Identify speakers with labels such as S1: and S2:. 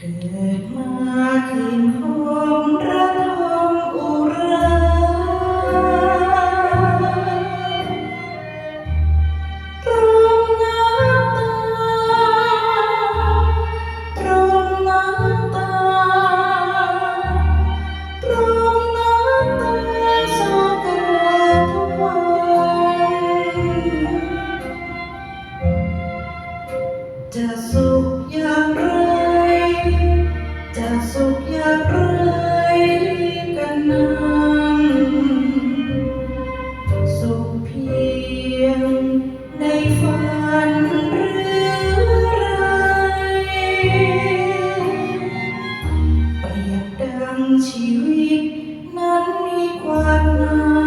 S1: เกิดมาคืนคมระทมอุรตรงน้ำตา ตรงน้ำตา ตรงน้ำตาโศกราทุกวัจะสุขอย่างไร ชีวิตนั้นมีความหมาย